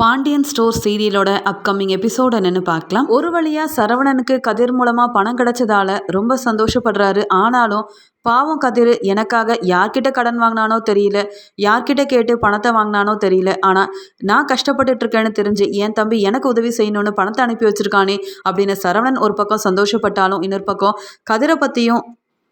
Pandian store சீரியலோட upcoming episode என்னன்னு பார்க்கலாம். ஒரு வழியா சரவணனுக்கு கதிர் மூலமா பணம் கிடைச்சதால ரொம்ப சந்தோஷப்படுறாரு. ஆனாலும் பாவம் கதிர் எனக்காக யார்கிட்ட கடன் வாங்கினானோ தெரியல. யார்கிட்ட கேட்டு பணத்தை வாங்கினானோ தெரியல. ஆனால் நான் கஷ்டப்பட்டுட்டு இருக்கேன்னு தெரிஞ்சு என் தம்பி எனக்கு உதவி செய்யணும்னு பணத்தை அனுப்பி வச்சிருக்கானே அப்படின்னு சரவணன் ஒரு பக்கம் சந்தோஷப்பட்டாலும் இன்னொரு பக்கம் கதிரை பற்றியும்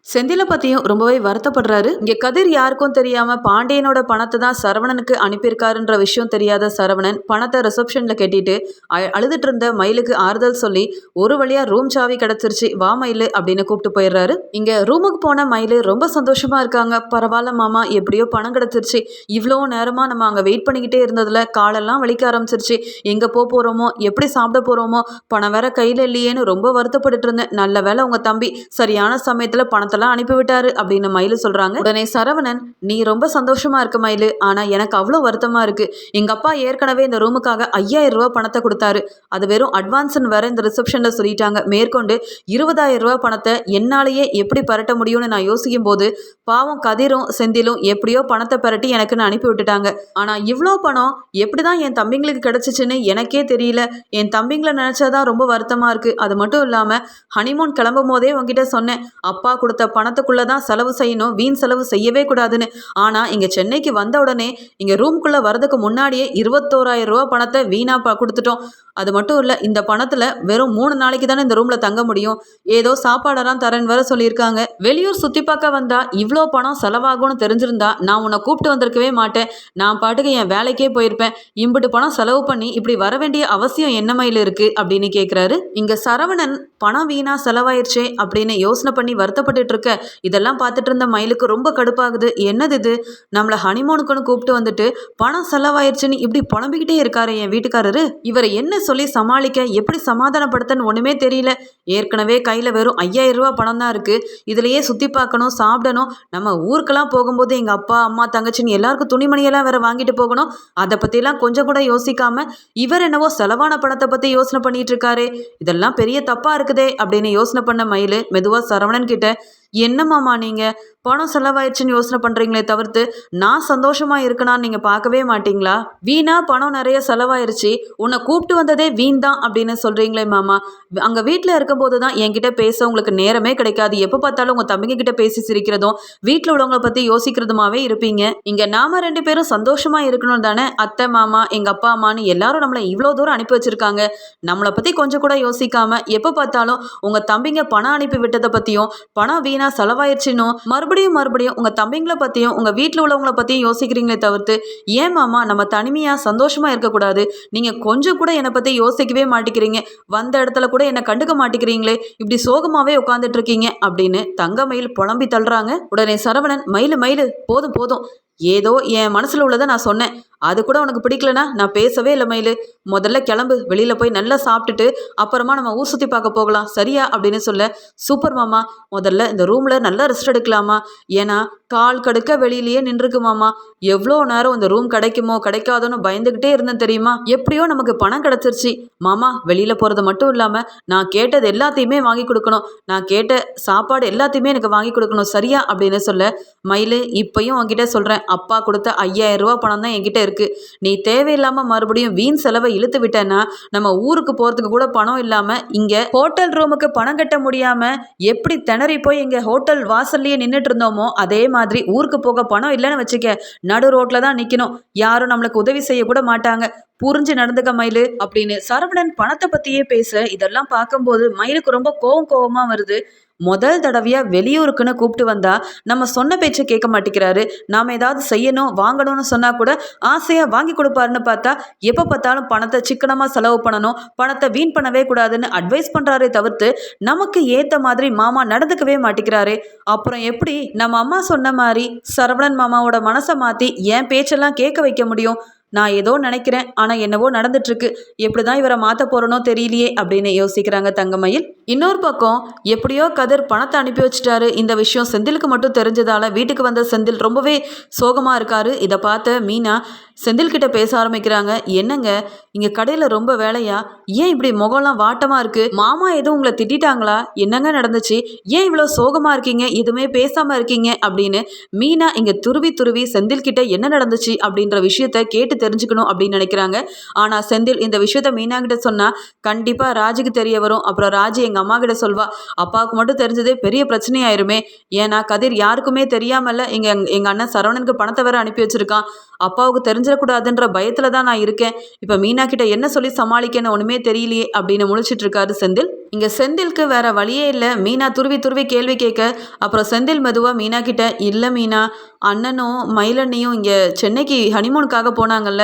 செந்திலை பற்றியும் ரொம்பவே வருத்தப்படுறாரு. இங்கே கதிர் யாருக்கும் தெரியாமல் பாண்டியனோட பணத்தை தான் சரவணனுக்கு அனுப்பியிருக்காருன்ற விஷயம் தெரியாத சரவணன் பணத்தை ரிசப்ஷனில் கட்டிட்டு அ- அழுதுட்டு இருந்த மயிலுக்கு ஆறுதல் சொல்லி ஒரு வழியாக ரூம் சாவி கிடச்சிருச்சு வா மயில் அப்படின்னு கூப்பிட்டு போயிடுறாரு. இங்கே ரூமுக்கு போன மயில் ரொம்ப சந்தோஷமாக இருக்காங்க. பரவாயில்ல மாமா எப்படியோ பணம் கிடச்சிருச்சு. இவ்வளோ நேரமாக நம்ம அங்கே வெயிட் பண்ணிக்கிட்டே இருந்ததில் காலெல்லாம் வலிக்க ஆரம்பிச்சிருச்சு. எங்கே போக போகிறோமோ எப்படி சாப்பிட போகிறோமோ பணம் வேற கையில் இல்லையேன்னு ரொம்ப வருத்தப்பட்டுட்டு இருந்தேன். நல்ல வேளை உங்கள் தம்பி சரியான சமயத்தில் பணத்தை பணத்தெல்லாம் அனுப்பிவிட்டாரு அப்படின்னு மயிலு சொல்கிறாங்க உடனே சரவணன் நீ ரொம்ப சந்தோஷமா இருக்க மயிலு. ஆனால் எனக்கு அவ்வளோ வருத்தமாக இருக்கு. எங்கள் அப்பா ஏற்கனவே இந்த ரூமுக்காக ஐயாயிரம் ரூபாய் பணத்தை கொடுத்தாரு. அது வெறும் அட்வான்ஸ்னு வேற இந்த ரிசப்ஷனில் சொல்லிட்டாங்க. மேற்கொண்டு இருபதாயிரம் ரூபாய் பணத்தை என்னாலேயே எப்படி பரட்ட முடியும்னு நான் யோசிக்கும் போது பாவம் கதிரும் செந்திலும் எப்படியோ பணத்தை பரட்டி எனக்குன்னு அனுப்பி விட்டுட்டாங்க. ஆனால் இவ்வளோ பணம் எப்படி தான் என் தம்பிங்களுக்கு கிடச்சிச்சின்னு எனக்கே தெரியல. என் தம்பிங்களை நினச்சாதான் ரொம்ப வருத்தமாக இருக்குது அது மட்டும் இல்லாமல் ஹனிமூன் கிளம்பும் போதே உங்ககிட்ட சொன்னேன். அப்பா கொடுத்த பணத்துக்குள்ளே தான் செலவு செய்யணும். வீண் செலவு செய்யவே கூடாதுன்னு. ஆனால் இங்கே சென்னைக்கு வந்த உடனே இங்கே ரூம்குள்ளே வரதுக்கு முன்னாடியே இருபத்தோராயிரம் ரூபா பணத்தை வீணாக ப கொடுத்துட்டோம். அது மட்டும் இல்லை இந்த பணத்தில் வெறும் மூணு நாளைக்கு தானே இந்த ரூமில் தங்க முடியும். ஏதோ சாப்பாடெல்லாம் தரேன்னு வர சொல்லியிருக்காங்க. வெளியூர் சுற்றி பார்க்க வந்தால் இவ்வளோ பணம் செலவாகும்னு தெரிஞ்சிருந்தா நான் உன்னை கூப்பிட்டு வந்திருக்கவே மாட்டேன். நான் பாட்டுக்கு என் வேலைக்கே போயிருப்பேன். இம்பிட்டு பணம் செலவு பண்ணி இப்படி வர வேண்டிய அவசியம் என்ன மயில் இருக்குது அப்படின்னு கேட்குறாரு இங்கே சரவணன் பணம் வீணாக செலவாயிருச்சே அப்படின்னு யோசனை பண்ணி வருத்தப்பட்டு வருத்தப்பட்டுட்டு இருக்க இதெல்லாம் பார்த்துட்டு இருந்த மயிலுக்கு ரொம்ப கடுப்பாகுது. என்னது இது? நம்மளை ஹனிமோனுக்குன்னு கூப்பிட்டு வந்துட்டு பணம் செலவாயிருச்சுன்னு இப்படி புலம்பிக்கிட்டே இருக்காரு என் வீட்டுக்காரரு. இவரை என்ன சொல்லி சமாளிக்க எப்படி சமாதானப்படுத்தன்னு ஒன்றுமே தெரியல. ஏற்கனவே கையில் வெறும் ஐயாயிரம் ரூபா பணம் தான் இருக்குது இதுலையே சுற்றி பார்க்கணும் சாப்பிடணும். நம்ம ஊருக்கெல்லாம் போகும்போது எங்கள் அப்பா அம்மா தங்கச்சின்னு எல்லாருக்கும் துணிமணியெல்லாம் வேற வாங்கிட்டு போகணும். அதை பற்றிலாம் கொஞ்சம் கூட யோசிக்காமல் இவர் என்னவோ செலவான பணத்தை பற்றி யோசனை பண்ணிட்டு இருக்காரு. இதெல்லாம் பெரிய தப்பாக இருக்குதே அப்படின்னு யோசனை பண்ண மயில் மெதுவாக சரவணன் கிட்ட என்ன மாமா நீங்கள் பணம் செலவாயிடுச்சுன்னு யோசனை பண்ணுறீங்களே தவிர்த்து நான் சந்தோஷமாக இருக்கணான்னு நீங்கள் பார்க்கவே மாட்டீங்களா? வீணா பணம் நிறைய செலவாயிருச்சு உன்னை கூப்பிட்டு வந்ததே வீண் தான் அப்படின்னு சொல்கிறீங்களே மாமா. அங்கே வீட்டில் இருக்கும்போது தான் என்கிட்ட பேச உங்களுக்கு நேரமே கிடைக்காது. எப்போ பார்த்தாலும் உங்கள் தம்பிங்க கிட்ட பேசி சிரிக்கிறதும் வீட்டில் உள்ளவங்கள பற்றி யோசிக்கிறதுமாவே இருப்பீங்க. இங்கே நாம ரெண்டு பேரும் சந்தோஷமாக இருக்கணும் தானே? அத்தை மாமா எங்கள் அப்பா அம்மான்னு எல்லாரும் நம்மளை இவ்வளோ தூரம் அனுப்பி வச்சிருக்காங்க. நம்மளை பற்றி கொஞ்சம் கூட யோசிக்காம எப்போ பார்த்தாலும் உங்கள் தம்பிங்க பணம் அனுப்பி விட்டதை பற்றியும் பணம் வீணா செலவாயிருச்சுன்னும் மறுபடியும் மறுபடியும் உங்கள் தம்பிங்களை பற்றியும் உங்கள் வீட்டில் உள்ளவங்கள பற்றியும் யோசிக்கிறீங்களே தவிர்த்து ஏன் மாமா நம்ம தனிமையாக சந்தோஷமா இருக்கக்கூடாது? நீங்கள் கொஞ்சம் கூட என்னை பற்றி யோசிக்கவே மாட்டேங்கிறீங்க வந்த இடத்துல கூட என்னை கண்டுக்க மாட்டேங்கிறீங்களே இப்படி சோகமாகவே உட்காந்துட்டு இருக்கீங்க அப்படின்னு தங்க மயில் புலம்பி தள்ளுறாங்க. உடனே சரவணன் மயிலு மயிலு போதும் போதும். ஏதோ என் மனசில் உள்ளதை நான் சொன்னேன். அது கூட உனக்கு பிடிக்கலனா நான் பேசவே இல்லை மயிலு. முதல்ல கிளம்பு. வெளியில் போய் நல்லா சாப்பிட்டுட்டு அப்புறமா நம்ம ஊர் சுற்றி பார்க்க போகலாம். சரியா? அப்படின்னு சொல்ல சூப்பர் மாமா முதல்ல இந்த ரூமில் நல்லா ரெஸ்ட் எடுக்கலாமா? ஏன்னா கால் கடுக்க வெளியிலேயே நின்றுக்குமாமா. எவ்வளோ நேரம் இந்த ரூம் கிடைக்குமோ கிடைக்காதோன்னு பயந்துக்கிட்டே இருந்தேன் தெரியுமா? எப்படியோ நமக்கு பணம் கிடைச்சிருச்சு. மாமா வெளியில் போகிறது மட்டும் இல்லாமல் நான் கேட்டது எல்லாத்தையுமே வாங்கி கொடுக்கணும். நான் கேட்ட சாப்பாடு எல்லாத்தையுமே எனக்கு வாங்கி கொடுக்கணும் சரியா? அப்படின்னு சொல்ல மயிலு இப்பயும் உன்கிட்ட சொல்கிறேன் அப்பா கொடுத்த ஐயாயிரம் ரூபா பணம் தான் என்கிட்ட இருக்குது நீ தேவையில்லாமல் மறுபடியும் வீண் செலவை இழுத்து விட்டேன்னா நம்ம ஊருக்கு போகிறதுக்கு கூட பணம் இல்லாமல் இங்கே ஹோட்டல் ரூமுக்கு பணம் கட்ட முடியாமல் எப்படி திணறி போய் எங்கள் ஹோட்டல் வாசல்லையே நின்றுட்டு இருந்தோமோ அதே மாதிரி மாதிரி ஊருக்கு போக பணம் இல்லைன்னு வச்சுக்க நடு ரோட்டில் தான் நிற்கணும் யாரும் நம்மளுக்கு உதவி செய்ய கூட மாட்டாங்க. புரிஞ்சு நடந்துக்க மயிலு அப்படின்னு சரவணன் பணத்தை பற்றியே பேச இதெல்லாம் பார்க்கும்போது மயிலுக்கு ரொம்ப கோவம் கோவமாக வருது. முதல் தடவையா வெளியூருக்குன்னு கூப்பிட்டு வந்தா நம்ம சொன்ன பேச்சை கேட்க மாட்டேங்கிறாரு. நாம ஏதாவது செய்யணும் வாங்கணும்னு சொன்னா கூட ஆசையா வாங்கி கொடுப்பாருன்னு பார்த்தா எப்போ பார்த்தாலும் பணத்தை சிக்கனமா செலவு பண்ணணும் பணத்தை வீண் பண்ணவே கூடாதுன்னு அட்வைஸ் பண்றாரே தவிர்த்து நமக்கு ஏத்த மாதிரி மாமா நடந்துக்கவே மாட்டேங்கிறாரு. அப்புறம் எப்படி நம்ம அம்மா சொன்ன மாதிரி சரவணன் மாமாவோட மனசை மாத்தி என் பேச்செல்லாம் கேட்க வைக்க முடியும்? நான் ஏதோ நினைக்கிறேன் ஆனால் என்னவோ நடந்துட்டு இருக்கு எப்படி தான் இவரை மாற்ற போகிறனோ தெரியலையே அப்படின்னு யோசிக்கிறாங்க தங்கமயில். இன்னொரு பக்கம் எப்படியோ கதிர் பணத்தை அனுப்பி வச்சிட்டாரு. இந்த விஷயம் செந்திலுக்கு மட்டும் தெரிஞ்சதால வீட்டுக்கு வந்த செந்தில் ரொம்பவே சோகமாக இருக்காரு. இதை பார்த்த மீனா செந்தில்கிட்ட பேச ஆரம்பிக்கிறாங்க. என்னங்க இங்கே கடையில் ரொம்ப வேலையா? ஏன் இப்படி முகம்லாம் வாட்டமாக இருக்குது மாமா எதுவும் உங்களை திட்டிட்டாங்களா? என்னங்க நடந்துச்சு? ஏன் இவ்வளோ சோகமாக இருக்கீங்க? எதுவுமே பேசாமல் இருக்கீங்க அப்படின்னு மீனா இங்கே துருவி துருவி செந்தில்கிட்ட என்ன நடந்துச்சு அப்படின்ற விஷயத்த கேட்டு தெரிஞ்சுக்கணும் அப்படின்னு நினைக்கிறாங்க. ஆனால் செந்தில் இந்த விஷயத்த மீனா கிட்ட சொன்னால் கண்டிப்பாக ராஜுக்கு தெரிய வரும். அப்புறம் ராஜு எங்கள் அம்மா கிட்ட சொல்வா அப்பாவுக்கு மட்டும் தெரிஞ்சதே பெரிய பிரச்சனையாயிருமே. ஏன்னா கதிர் யாருக்குமே தெரியாமல இங்கே எங்கள் அண்ணன் சரவணனுக்கு பணத்தை வேற அனுப்பி வச்சிருக்கான். அப்பாவுக்கு தெரிஞ்சிடக்கூடாதுன்ற பயத்தில் தான் நான் இருக்கேன். இப்போ மீனா கிட்ட என்ன சொல்லி சமாளிக்கன்னு ஒன்றுமே தெரியலையே அப்படின்னு முழிச்சிட்டு இருக்காரு செந்தில். இங்கே செந்திலுக்கு வேற வழியே இல்லை. மீனா துருவி துருவி கேள்வி கேட்க அப்புறம் செந்தில் மெதுவாக மீனா கிட்ட இல்லை மீனா அண்ணனும் மயிலண்ணியும் இங்கே சென்னைக்கு ஹனிமூனுக்காக போனாங்கல்ல.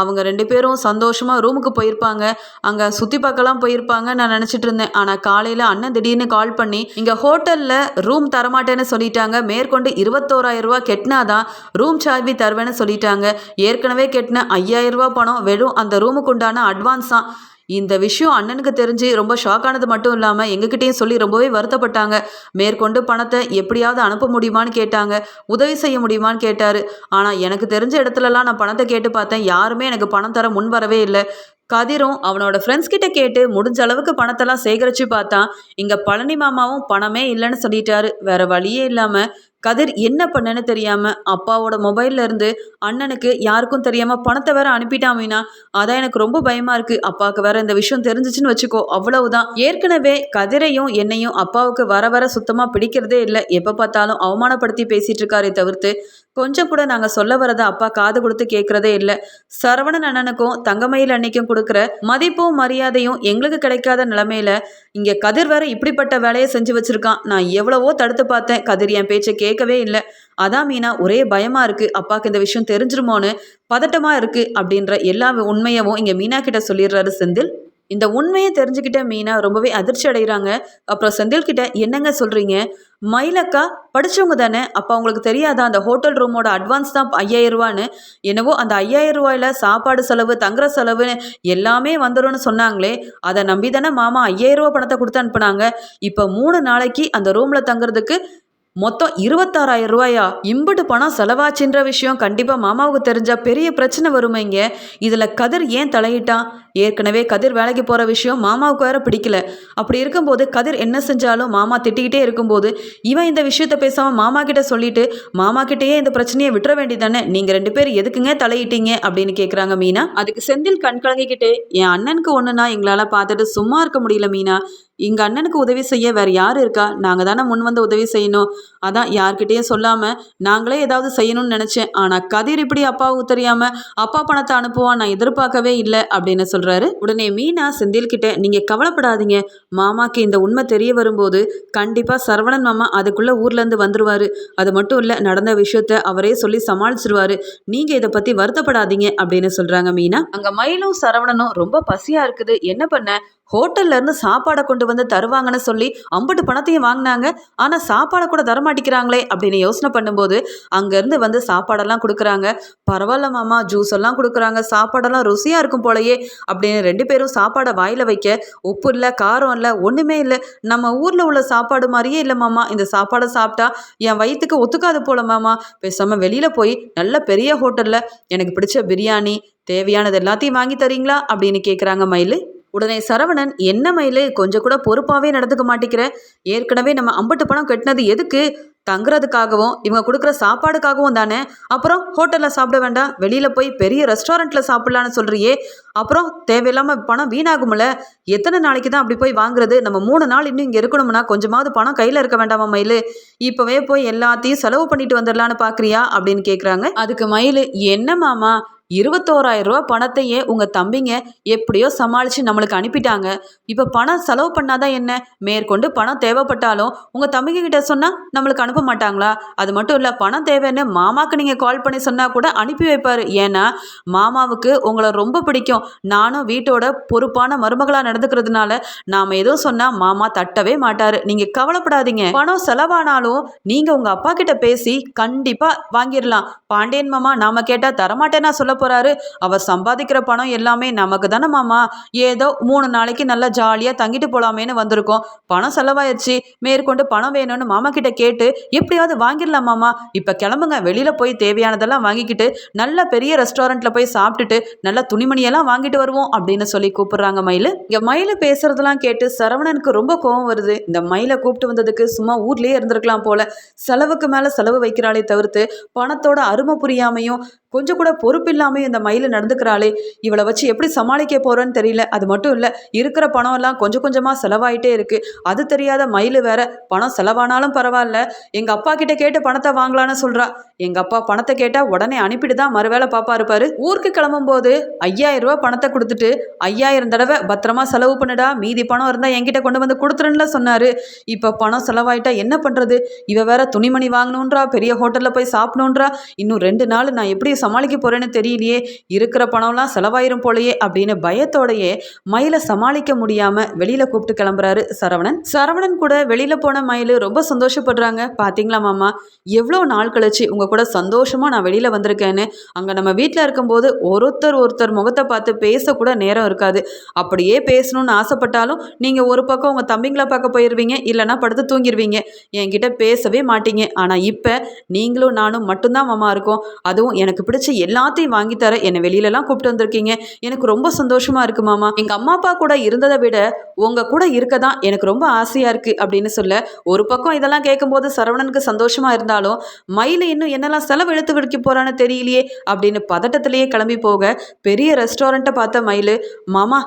அவங்க ரெண்டு பேரும் சந்தோஷமாக ரூமுக்கு போயிருப்பாங்க. அங்கே சுற்றி பார்க்கலாம் போயிருப்பாங்க நான் நினச்சிட்டு இருந்தேன். ஆனால் காலையில் அண்ணன் திடீர்னு கால் பண்ணி இங்கே ஹோட்டலில் ரூம் தரமாட்டேன்னு சொல்லிட்டாங்க. மேற்கொண்டு இருபத்தோராயிரம் ரூபா கெட்டினாதான் ரூம் சார்வி தருவேன்னு சொல்லிட்டாங்க. ஏற்கனவே கெட்டின ஐயாயிரம் ரூபா பணம் வெறும் அந்த ரூமுக்கு உண்டான அட்வான்ஸ் தான். இந்த விஷயம் அண்ணனுக்கு தெரிஞ்சு ரொம்ப ஷாக் ஆனது மட்டும் இல்லாமல் எங்ககிட்டயும் சொல்லி ரொம்பவே வருத்தப்பட்டாங்க. மேற்கொண்டு பணத்தை எப்படியாவது அனுப்ப முடியுமான்னு கேட்டாங்க. உதவி செய்ய முடியுமான்னு கேட்டார். ஆனால் எனக்கு தெரிஞ்ச இடத்துலலாம் நான் பணத்தை கேட்டு பார்த்தேன். யாருமே எனக்கு பணம் தர முன் வரவே இல்லை. கதிரும் அவனோட ஃப்ரெண்ட்ஸ் கிட்ட கேட்டு முடிஞ்ச அளவுக்கு பணத்தெல்லாம் சேகரித்து பார்த்தான் இங்கே பழனி மாமாவும் பணமே இல்லைன்னு சொல்லிட்டாரு. வேற வழியே இல்லாமல் கதிர் என்ன பண்ணன்னு தெரியாமல் அப்பாவோட மொபைல்ல இருந்து அண்ணனுக்கு யாருக்கும் தெரியாமல் பணத்தை வேற அனுப்பிட்டான் மீனா. அதான் எனக்கு ரொம்ப பயமாக இருக்குது அப்பாவுக்கு வேற இந்த விஷயம் தெரிஞ்சிச்சுன்னு வச்சுக்கோ. அவ்வளவுதான். ஏற்கனவே கதிரையும் என்னையும் அப்பாவுக்கு வர வர சுத்தமாக பிடிக்கிறதே இல்லை. எப்போ பார்த்தாலும் அவமானப்படுத்தி பேசிட்டு இருக்காரே தவிர்த்து கொஞ்சம் கூட நாங்கள் சொல்ல வரதை அப்பா காது கொடுத்து கேட்குறதே இல்லை. சரவணன் அண்ணனுக்கும் தங்கமயில் அன்னைக்கும் கொடுக்குற மதிப்பும் மரியாதையும் எங்களுக்கு கிடைக்காத நிலமையில இங்கே கதிர் வேற இப்படிப்பட்ட வேலையை செஞ்சு வச்சிருக்கான். நான் எவ்வளவோ தடுத்து பார்த்தேன். கதிர் என் பேச்சை கேட்கவே இல்லை. அதான் மீனா ஒரே பயமா இருக்கு. அப்பாவுக்கு இந்த விஷயம் தெரிஞ்சிருமோன்னு பதட்டமா இருக்கு. அப்படின்ற எல்லா உண்மையவும் இங்கே மீனா கிட்ட சொல்லிடுறாரு செந்தில். இந்த உண்மையை தெரிஞ்சுக்கிட்ட மீனா ரொம்பவே அதிர்ச்சி அடைகிறாங்க. அப்புறம் செந்தில்கிட்ட என்னங்க சொல்கிறீங்க மயிலக்கா படிச்சவங்க தானே? அப்போ அவங்களுக்கு தெரியாதா? அந்த ஹோட்டல் ரூமோட அட்வான்ஸ் தான் ஐயாயிரம் ரூபான்னு? என்னவோ அந்த ஐயாயிரம் ரூபாயில் சாப்பாடு செலவு தங்குற செலவுன்னு எல்லாமே வந்துடும்னு சொன்னாங்களே. அதை நம்பி தானே மாமா ஐயாயிரம் ரூபா பணத்தை கொடுத்து அனுப்புனாங்க. இப்போ மூணு நாளைக்கு அந்த ரூமில் தங்குறதுக்கு மொத்தம் இருபத்தாறாயிரம் ரூபாயா? இம்புட்டு பணம் செலவாச்சுன்ற விஷயம் கண்டிப்பாக மாமாவுக்கு தெரிஞ்சால் பெரிய பிரச்சனை வருமைங்க. இதில் கதிர் ஏன் தலையிட்டான்? ஏற்கனவே கதிர் வேலைக்கு போகிற விஷயம் மாமாவுக்கு வேற பிடிக்கல. அப்படி இருக்கும்போது கதிர் என்ன செஞ்சாலும் மாமா திட்டிக்கிட்டே இருக்கும்போது இவன் இந்த விஷயத்த பேசாமல் மாமா கிட்ட சொல்லிட்டு மாமா கிட்டேயே இந்த பிரச்சனையை விட்டுற வேண்டியதானே நீங்கள் ரெண்டு பேர் எதுக்குங்க தலையிட்டீங்க? அப்படின்னு கேட்குறாங்க மீனா. அதுக்கு செந்தில் கண் கலங்கிக்கிட்டே என் அண்ணனுக்கு ஒன்றுனா எங்களால் பார்த்துட்டு சும்மா இருக்க முடியல மீனா. எங்கள் அண்ணனுக்கு உதவி செய்ய வேறு யார் இருக்கா? நாங்கள் தானே முன் வந்து உதவி செய்யணும். அதான் யார்கிட்டயும் சொல்லாமல் நாங்களே ஏதாவது செய்யணும்னு நினச்சேன். ஆனால் கதிர் இப்படி அப்பாவுக்கு தெரியாமல் அப்பா பணத்தை அனுப்புவான் நான் எதிர்பார்க்கவே இல்லை அப்படின்னு சொல்கிறாரு உடனே மீனா செந்தில்கிட்ட நீங்கள் கவலைப்படாதீங்க. மாமாக்கு இந்த உண்மை தெரிய வரும்போது கண்டிப்பாக சரவணன் மாமா அதுக்குள்ளே ஊர்லேருந்து வந்துருவாரு. அது மட்டும் இல்லை நடந்த விஷயத்த அவரே சொல்லி சமாளிச்சிருவாரு. நீங்கள் இதை பற்றி வருத்தப்படாதீங்க. அப்படின்னு சொல்கிறாங்க மீனா. அங்கே மயிலும் சரவணனும் ரொம்ப பசியாக இருக்குது. என்ன பண்ண? ஹோட்டல்ல இருந்து சாப்பாடை கொண்டு வந்து தருவாங்கன்னு சொல்லி அம்பட்டு பணத்தையும் வாங்கினாங்க. ஆனால் சாப்பாடை கூட தரமாட்டிக்கிறாங்களே அப்படின்னு யோசனை பண்ணும்போது அங்கேருந்து வந்து சாப்பாடெல்லாம் கொடுக்குறாங்க. பரவாயில்ல மாமா ஜூஸ் எல்லாம் கொடுக்குறாங்க. சாப்பாடெல்லாம் ருசியாக இருக்கும் போலயே அப்படின்னு ரெண்டு பேரும் சாப்பாடை வாயில் வைக்க உப்பு இல்லை காரம் இல்லை ஒன்றுமே இல்லை. நம்ம ஊரில் உள்ள சாப்பாடு மாதிரியே இல்லை மாமா. இந்த சாப்பாடை சாப்பிட்டா என் வயிற்றுக்கு ஒத்துக்காது போல மாமா. பேசாமல் வெளியில் போய் நல்ல பெரிய ஹோட்டலில் எனக்கு பிடிச்ச பிரியாணி தேவையானது எல்லாத்தையும் வாங்கி தரீங்களா அப்படின்னு கேட்குறாங்க மயில். உடனே சரவணன் என்ன மயிலு? கொஞ்சம் கூட பொறுப்பாகவே நடந்துக்க மாட்டேங்கிற. ஏற்கனவே நம்ம அம்பட்டு பணம் கட்டினது எதுக்கு? தங்குறதுக்காகவும் இவங்க கொடுக்குற சாப்பாடுக்காகவும் தானே. அப்புறம் ஹோட்டலில் சாப்பிட வேண்டாம். வெளியில் போய் பெரிய ரெஸ்டாரண்ட்டில் சாப்பிட்லான்னு சொல்கிறியே அப்புறம் தேவையில்லாமல் பணம் வீணாகும்ல. எத்தனை நாளைக்கு தான் அப்படி போய் வாங்குறது? நம்ம மூணு நாள் இன்னும் இங்கே இருக்கணும்னா கொஞ்சமாவது பணம் கையில் இருக்க வேண்டாமா மயில்? இப்போவே போய் எல்லாத்தையும் செலவு பண்ணிட்டு வந்துடலான்னு பார்க்குறியா அப்படின்னு கேட்குறாங்க அதுக்கு மயில் என்ன மாமா? இருபத்தோராயிரம் ரூபா பணத்தையே உங்கள் தம்பிங்க எப்படியோ சமாளித்து நம்மளுக்கு அனுப்பிட்டாங்க. இப்போ பணம் செலவு பண்ணாதான் என்ன? மேற்கொண்டு பணம் தேவைப்பட்டாலும் உங்கள் தம்பிங்க கிட்ட சொன்னால் நம்மளுக்கு அனுப்ப மாட்டாங்களா? அது மட்டும் இல்லை பணம் தேவைன்னு மாமாவுக்கு நீங்கள் கால் பண்ணி சொன்னால் கூட அனுப்பி வைப்பார். ஏன்னா மாமாவுக்கு உங்களை ரொம்ப பிடிக்கும். நானும் வீட்டோட பொறுப்பான மருமகளாக நடந்துக்கிறதுனால நாம் எதுவும் சொன்னால் மாமா தட்டவே மாட்டார். நீங்கள் கவலைப்படாதீங்க. பணம் செலவானாலும் நீங்கள் உங்கள் அப்பா கிட்ட பேசி கண்டிப்பாக வாங்கிடலாம் பாண்டியன் மாமா நாம் கேட்டால் தரமாட்டேன்னா சொல்ல போகிறாரு அவர் சம்பாதிக்கிற பணம் எல்லாமே நமக்கு தானே மாமா? ஏதோ மூணு நாளைக்கு நல்லா ஜாலியாக தங்கிட்டு போகலாமேன்னு வந்திருக்கோம். பணம் செலவாயிருச்சு. மேற்கொண்டு பணம் வேணும்னு மாமா கிட்ட கேட்டு எப்படியாவது வாங்கிடலாம் மாமா. இப்போ கிளம்புங்க. வெளியில் போய் தேவையானதெல்லாம் வாங்கிக்கிட்டு நல்ல பெரிய ரெஸ்டாரண்ட்டில் போய் சாப்பிட்டுட்டு நல்ல துணிமணியெல்லாம் வாங்கிட்டு வருவோம் அப்படின்னு சொல்லி கூப்பிடுறாங்க மயில். இங்கே மயில் பேசுறதெல்லாம் கேட்டு சரவணனுக்கு ரொம்ப கோவம் வருது. இந்த மயிலை கூப்பிட்டு வந்ததுக்கு சும்மா ஊர்லேயே இருந்திருக்கலாம் போல. செலவுக்கு மேலே செலவு வைக்கிறாளே தவிர்த்து பணத்தோட அருமை புரியாமையும் கொஞ்சம் கூட பொறுப்பு இல்லாமல் இந்த மயில் நடந்துக்கிறாளே. இவளை வச்சு எப்படி சமாளிக்க போகிறோன்னு தெரியல. அது மட்டும் இல்லை இருக்கிற பணம் எல்லாம் கொஞ்சம் கொஞ்சமாக செலவாயிட்டே இருக்கு. அது தெரியாத மயில் வேற பணம் செலவானாலும் பரவாயில்ல. எங்கள் அப்பா கிட்ட கேட்டு பணத்தை வாங்கலான்னு சொல்கிறா எங்கள் அப்பா பணத்தை கேட்டால் உடனே அனுப்பிட்டு தான் மறுவேளை பாப்பா இருப்பாரு. ஊருக்கு கிளம்பும்போது ஐயாயிரம் ரூபாய் பணத்தை கொடுத்துட்டு ஐயாயிரம் தடவை பத்திரமா செலவு பண்ணுடா. மீதி பணம் இருந்தால் என்கிட்ட கொண்டு வந்து கொடுத்துருன்னு சொன்னார். இப்போ பணம் செலவாயிட்டா என்ன பண்ணுறது இவ வேற துணிமணி வாங்கணுன்றா பெரிய ஹோட்டலில் போய் சாப்பிடணுன்றா. இன்னும் ரெண்டு நாள் நான் எப்படி சமாளிக்க போகிறேன்னு தெரியலையே இருக்கிற பணம்லாம் செலவாயிரும் போலயே அப்படின்னு பயத்தோடையே மயிலை சமாளிக்க முடியாமல் வெளியில் கூப்பிட்டு கிளம்புறாரு சரவணன். சரவணன் கூட வெளியில் போன மயில் ரொம்ப சந்தோஷப்படுறாங்க. பார்த்தீங்களா மாமா? எவ்வளோ நாள் கழிச்சு உங்கள் கூட சந்தோஷமாக நான் வெளியில் வந்திருக்கேன்னு. அங்கே நம்ம வீட்டில் இருக்கும்போது ஒருத்தர் ஒருத்தர் முகத்தை பார்த்து பேசக்கூட நேரம் இருக்காது. அப்படியே பேசணும்னு ஆசைப்பட்டாலும் நீங்கள் ஒரு பக்கம் உங்கள் தம்பிங்களை பார்க்க போயிடுவீங்க இல்லைன்னா படுத்து தூங்கிடுவீங்க என்கிட்ட பேசவே மாட்டீங்க. ஆனால் இப்போ நீங்களும் நானும் மட்டும்தான் மாமா இருக்கோம். அதுவும் எனக்கு பிடிச்ச எல்லாத்தையும் வாங்கி தர என்னை வெளியிலலாம் கூப்பிட்டு வந்திருக்கீங்க. எனக்கு ரொம்ப சந்தோஷமா இருக்கு மாமா. எங்கள் அம்மா அப்பா கூட இருந்ததை விட உங்கள் கூட இருக்க தான் எனக்கு ரொம்ப ஆசையாக இருக்குது அப்படின்னு சொல்ல ஒரு பக்கம் இதெல்லாம் கேட்கும்போது சரவணனுக்கு சந்தோஷமா இருந்தாலும் மயில் இன்னும் என்னெல்லாம் செலவு எடுத்து விடுக்க போறான்னு தெரியலையே அப்படின்னு பதட்டத்திலேயே கிளம்பி போக பெரிய ரெஸ்டாரண்ட்டை பார்த்த மயில் மாமா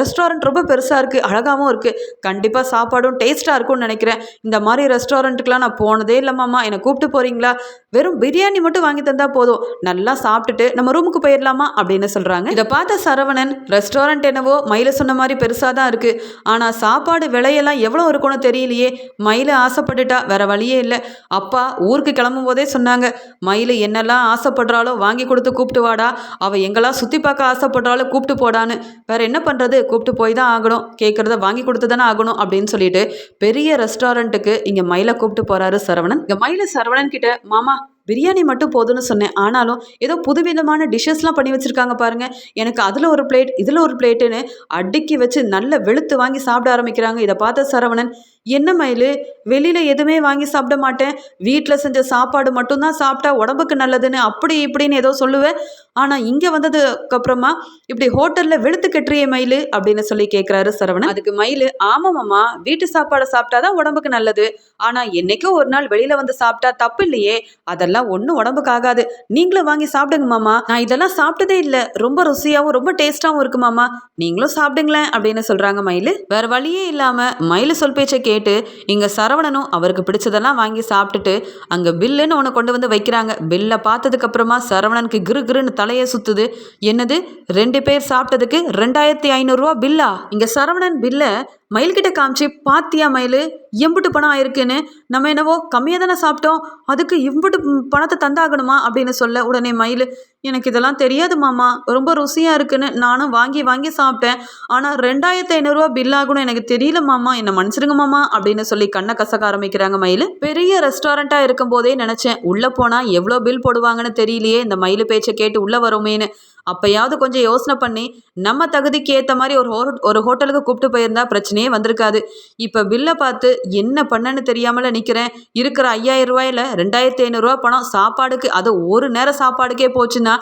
ரெஸ்டாரண்ட் ரொம்ப பெருசாக இருக்குது அழகாகவும் இருக்குது கண்டிப்பாக சாப்பாடும் டேஸ்ட்டாக இருக்கும்னு நினைக்கிறேன். இந்த மாதிரி ரெஸ்டாரண்ட்டுக்கெலாம் நான் போனதே இல்லைம்மாம்மா என்னை கூப்பிட்டு போகிறீங்களா வெறும் பிரியாணி மட்டும் வாங்கி தந்தால் போதும். நல்லா சாப்பிட்டுட்டு நம்ம ரூமுக்கு போயிடலாமா? அப்படின்னு சொல்கிறாங்க இதை பார்த்த சரவணன் ரெஸ்டாரண்ட் என்னவோ மயில சொன்ன மாதிரி பெருசாக தான் இருக்குது ஆனால் சாப்பாடு விலையெல்லாம் எவ்வளோ இருக்கும்னு தெரியலையே. மயில ஆசைப்பட்டுட்டா வேற வழியே இல்லை. அப்பா ஊருக்கு கிளம்பும் போதே சொன்னாங்க மயில் என்னெல்லாம் ஆசைப்படுறாலோ வாங்கி கொடுத்து கூப்பிட்டு வாடா. அவள் எங்கெல்லாம் சுற்றி பார்க்க ஆசைப்படுறாலோ கூப்பிட்டு போடான்னு. வேற என்ன பண்ணுறது கூப்பிட்டு போய் தான் ஆகணும். கேட்குறத வாங்கி கொடுத்து தானே ஆகணும் அப்படின்னு சொல்லிட்டு பெரிய ரெஸ்டாரண்ட்டுக்கு இங்கே மயிலை கூப்பிட்டு போகிறாரு சரவணன். இங்கே மயில சரவணன் கிட்ட மாமா பிரியாணி மட்டும் போதும்னு சொன்னேன். ஆனாலும் ஏதோ புதுவிதமான டிஷ்ஷஸ்லாம் பண்ணி வச்சுருக்காங்க பாருங்கள் எனக்கு அதில் ஒரு பிளேட் இதில் ஒரு பிளேட்டுன்னு அடுக்கி வச்சு நல்ல வெளுத்து வாங்கி சாப்பிட ஆரம்பிக்கிறாங்க. இதை பார்த்த சரவணன் என்ன மயிலு? வெளியில் எதுவுமே வாங்கி சாப்பிட மாட்டேன். வீட்டில் செஞ்ச சாப்பாடு மட்டும்தான் சாப்பிட்டா உடம்புக்கு நல்லதுன்னு அப்படி இப்படின்னு ஏதோ சொல்லுவேன். ஆனால் இங்கே வந்ததுக்கப்புறமா இப்படி ஹோட்டலில் வெளுத்து கட்டுறிய மயில்? அப்படின்னு சொல்லி கேட்குறாரு சரவணன். அதுக்கு மயில் ஆமாம்மா வீட்டு சாப்பாடை சாப்பிட்டா தான் உடம்புக்கு நல்லது. ஆனால் என்னைக்கோ ஒரு நாள் வெளியில் வந்து சாப்பிட்டா தப்பு இல்லையே. அதெல்லாம் ஒன்றும் உடம்புக்கு ஆகாது. நீங்களும் வாங்கி சாப்பிடுங்க மாமா. நான் இதெல்லாம் சாப்பிட்டதே இல்லை. ரொம்ப ருசியாகவும் ரொம்ப டேஸ்ட்டாகவும் இருக்கு மாமா. நீங்களும் சாப்பிடுங்களேன் அப்படின்னு சொல்கிறாங்க மயில். வேற வழியே இல்லாமல் மயில் சொல் பேச்சை கேட்டு இங்கே சரவணனும் அவருக்கு பிடிச்சதெல்லாம் வாங்கி சாப்பிட்டுட்டு அங்கே பில்லுன்னு ஒன்று கொண்டு வந்து வைக்கிறாங்க. பில்லை பார்த்ததுக்கப்புறமா சரவணனுக்கு கிரு கிருன்னு தலையை சுற்றுது என்னது? ரெண்டு பேர் சாப்பிட்டதுக்கு ரெண்டாயிரத்தி ஐநூறுரூவா பில்லா இங்கே சரவணன் பில்லை மயில்கிட்ட காமிச்சு பாத்தியா மயில் எம்புட்டு பணம் ஆயிருக்குன்னு நம்ம என்னவோ கம்மியாக தானே சாப்பிட்டோம். அதுக்கு இம்புட்டு பணத்தை தந்தாகணுமா? அப்படின்னு சொல்ல உடனே மயில் எனக்கு இதெல்லாம் தெரியாது மாமா. ரொம்ப ருசியாக இருக்குன்னு நானும் வாங்கி வாங்கி சாப்பிட்டேன். ஆனால் ரெண்டாயிரத்தி ஐநூறுரூவா பில் ஆகணும் எனக்கு தெரியல மாமா. என்னை மன்னிச்சிருங்க மாமா அப்படின்னு சொல்லி கண்ணை கசக்க ஆரம்பிக்கிறாங்க மயில். பெரிய ரெஸ்டாரண்ட்டாக இருக்கும்போதே நினச்சேன். உள்ளே போனால் எவ்வளோ பில் போடுவாங்கன்னு தெரியலையே. இந்த மயில் பேச்சை கேட்டு உள்ளே வருமேன்னு. அப்பயாவது கொஞ்சம் யோசனை பண்ணி நம்ம தகுதிக்கு ஏற்ற மாதிரி ஒரு ஹோ ஒரு ஹோட்டலுக்கு கூப்பிட்டு போயிருந்தா பிரச்சனையே வந்திருக்காது. இப்போ பில்லை பார்த்து என்ன பண்ணேன்னு தெரியாமல நிற்கிறேன் இருக்கிற ஐயாயிரம் ரூபாயில் ரெண்டாயிரத்தி ஐநூறுரூவா பணம் சாப்பாடுக்கு அது ஒரு நேரம் சாப்பாடுக்கே போச்சுன்னா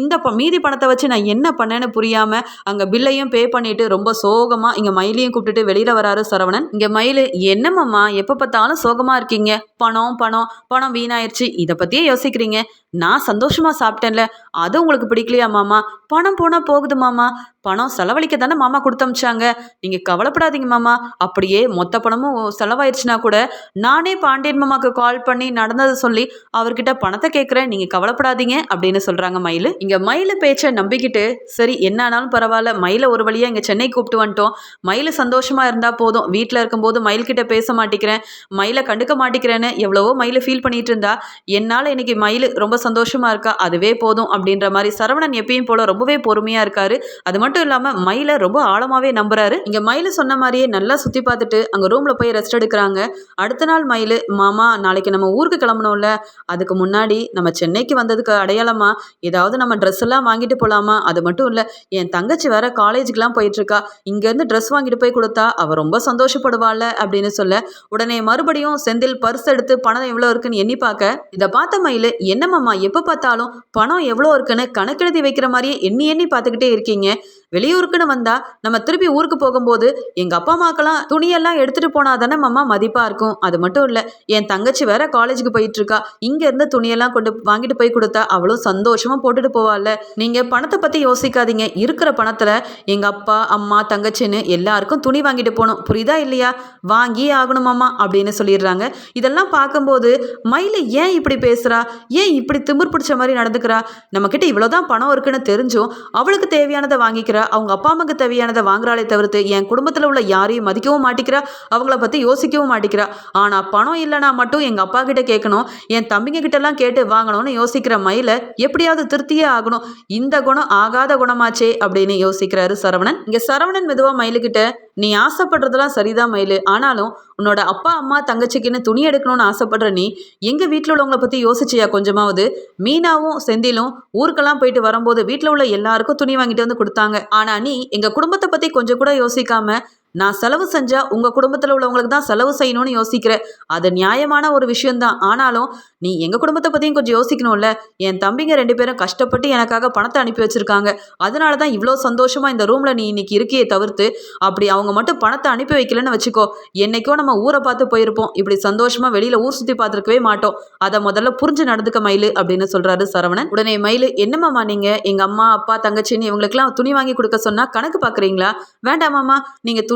இந்த ப மீதி பணத்தை வச்சு நான் என்ன பண்ணேன்னு புரியாமல் அங்கே பில்லையும் பே பண்ணிட்டு ரொம்ப சோகமாக இங்கே மயிலையும் கூப்பிட்டுட்டு வெளியில் வராரு சரவணன். இங்கே மயில் என்னம்மாம்மா எப்போ பார்த்தாலும் சோகமாக இருக்கீங்க? பணம் பணம் பணம் வீணாயிருச்சு. இதை பற்றியே யோசிக்கிறீங்க. நான் சந்தோஷமாக சாப்பிட்டேன்ல. அது உங்களுக்கு பிடிக்கலையா மாமா? பணம் போனால் போகுது மாமா. பணம் செலவழிக்க தானே மாமா கொடுத்து அமிச்சாங்க நீங்கள் கவலைப்படாதீங்க மாமா. அப்படியே மொத்த பணமும் செலவாயிருச்சுனா கூட நானே பாண்டியன் மாமாக்கு கால் பண்ணி நடந்ததை சொல்லி அவர்கிட்ட பணத்தை கேட்குறேன் நீங்கள் கவலைப்படாதீங்க அப்படின்னு சொல்கிறாங்க மயில். இங்கே மயில் பேச்சை நம்பிக்கிட்டு சரி என்ன ஆனாலும் பரவாயில்ல. மயிலை ஒரு வழியாக இங்கே சென்னை கூப்பிட்டு வந்துட்டோம். மயில் சந்தோஷமாக இருந்தால் போதும். வீட்டில் இருக்கும்போது மயில்கிட்ட பேச மாட்டேங்கிறேன் மயிலை கண்டுக்க மாட்டேங்கிறேன்னு எவ்வளவோ மயில் ஃபீல் பண்ணிட்டு இருந்தா. என்னால் இன்னைக்கு மயில் ரொம்ப சந்தோஷமாக இருக்கா. அதுவே போதும் அப்படின்ற மாதிரி சரவணன் எப்பயும் போல ரொம்பவே பொறுமையாக இருக்காரு. அது மட்டும் இல்லாமல் மயிலை ரொம்ப ஆழமாகவே நம்புறாரு. இங்கே மயில் சொன்ன மாதிரியே நல்லா சுற்றி பார்த்துட்டு அங்கே ரூமில் போய் ரெஸ்ட் எடுக்கிறாங்க. அடுத்த நாள் மயில் மாமா நாளைக்கு நம்ம ஊருக்கு கிளம்பணும்ல. அதுக்கு முன்னாடி நம்ம சென்னைக்கு வந்ததுக்கு அடையாளமா? ஏதாவது நம்ம ட்ரெஸ் எல்லாம் வாங்கிட்டு போகலாமா அது மட்டும் இல்லை என் தங்கச்சி வேற காலேஜுக்குலாம் போயிட்டுருக்கா. இங்கேருந்து ட்ரெஸ் வாங்கிட்டு போய் கொடுத்தா அவள் ரொம்ப சந்தோஷப்படுவாள் அப்படின்னு சொல்ல உடனே மறுபடியும் செந்தில் பர்ஸ் எடுத்து பணம் எவ்வளோ இருக்குன்னு எண்ணி பார்க்க. இதை பார்த்த மயில் என்னம்மாம்மா எப்போ பார்த்தாலும் பணம் எவ்வளோ இருக்குன்னு கணக்கெழுதி வைக்கிற மாதிரியே எண்ணி எண்ணி பார்த்துக்கிட்டே இருக்கீங்க. வெளியூருக்குன்னு வந்தா நம்ம திருப்பி ஊருக்கு போகும்போது எங்க அப்பா அம்மாக்கெல்லாம் துணியெல்லாம் எடுத்துட்டு போனா தானே மாமா மதிப்பா இருக்கும். அது மட்டும் இல்ல என் தங்கச்சி வேற காலேஜுக்கு போயிட்டு இருக்கா இங்க இருந்து துணியெல்லாம் கொண்டு வாங்கிட்டு போய் கொடுத்தா அவளும் சந்தோஷமா போட்டுட்டு போவாள்ல. நீங்க பணத்தை பத்தி யோசிக்காதீங்க. இருக்கிற பணத்துல எங்க அப்பா அம்மா தங்கச்சின்னு எல்லாருக்கும் துணி வாங்கிட்டு போகணும். புரியுதா இல்லையா? வாங்கியே ஆகணுமாம்மா அப்படின்னு சொல்லிடுறாங்க. இதெல்லாம் பார்க்கும்போது மயில ஏன் இப்படி பேசுறா? ஏன் இப்படி திமிர் பிடிச்ச மாதிரி நடந்துக்கிறா? நம்ம கிட்ட இவ்வளவுதான் பணம் இருக்குன்னு தெரிஞ்சும் அவளுக்கு தேவையானதை வாங்கிக்கிறா அவங்க அப்பா அம்மாவுக்கு தேவையானதை வாங்குறாளே தவிர்த்து என் குடும்பத்தில் உள்ள யாரையும் மதிக்கவும் மாட்டிக்கிறா அவங்கள பற்றி யோசிக்கவும் மாட்டிக்கிறா. ஆனால் பணம் இல்லைனா மட்டும் எங்கள் அப்பா கிட்ட கேட்கணும் என் தம்பிங்க கிட்டலாம் கேட்டு வாங்கணும்னு யோசிக்கிற மயில எப்படியாவது திருப்தியே ஆகணும். இந்த குணம் ஆகாத குணமாச்சே அப்படின்னு யோசிக்கிறாரு சரவணன். இங்கே சரவணன் மெதுவாக மயிலுக்கிட்ட நீ ஆசைப்படுறதெல்லாம் சரிதான் மயிலு. ஆனாலும் உன்னோட அப்பா அம்மா தங்கச்சிக்குன்னு துணி எடுக்கணும்னு ஆசைப்படுற நீ எங்கள் வீட்டில் உள்ளவங்கள பற்றி யோசிச்சியா கொஞ்சமாவது? மீனாவும் செந்திலும் ஊருக்கெல்லாம் போயிட்டு வரும்போது வீட்டில் உள்ள எல்லாருக்கும் துணி வாங்கிட்டு வந்து கொடுத்தாங்க. ஆனால் நீ எங்கள் குடும்பத்தை பற்றி கொஞ்சம் கூட யோசிக்காம நான் செலவு செஞ்சா உங்க குடும்பத்தில் உள்ளவங்களுக்கு தான் செலவு செய்யணும்னு யோசிக்கிறேன். அது நியாயமான ஒரு விஷயம்தான். ஆனாலும் நீ எங்க குடும்பத்தை பத்தியும் கொஞ்சம் யோசிக்கணும்ல? என் தம்பிங்க ரெண்டு பேரும் கஷ்டப்பட்டு எனக்காக பணத்தை அனுப்பி வச்சிருக்காங்க. அதனால தான் இவ்வளோ சந்தோஷமா இந்த ரூம்ல நீ இன்னைக்கு இருக்கையே தவிர்த்து அப்படி அவங்க மட்டும் பணத்தை அனுப்பி வைக்கலன்னு வச்சுக்கோ. என்னைக்கோ நம்ம ஊரை பார்த்து போயிருப்போம். இப்படி சந்தோஷமா வெளியில ஊர் சுத்தி பார்த்துருக்கவே மாட்டோம். அதை முதல்ல புரிஞ்சு நடந்துக்க மயிலு அப்படின்னு சொல்றாரு சரவணன். உடனே மயிலு என்னமாமா நீங்க? எங்க அம்மா அப்பா தங்கச்சின்னு இவங்களுக்குலாம் துணி வாங்கி கொடுக்க சொன்னா கணக்கு பாக்குறீங்களா வேண்டாமாம்மா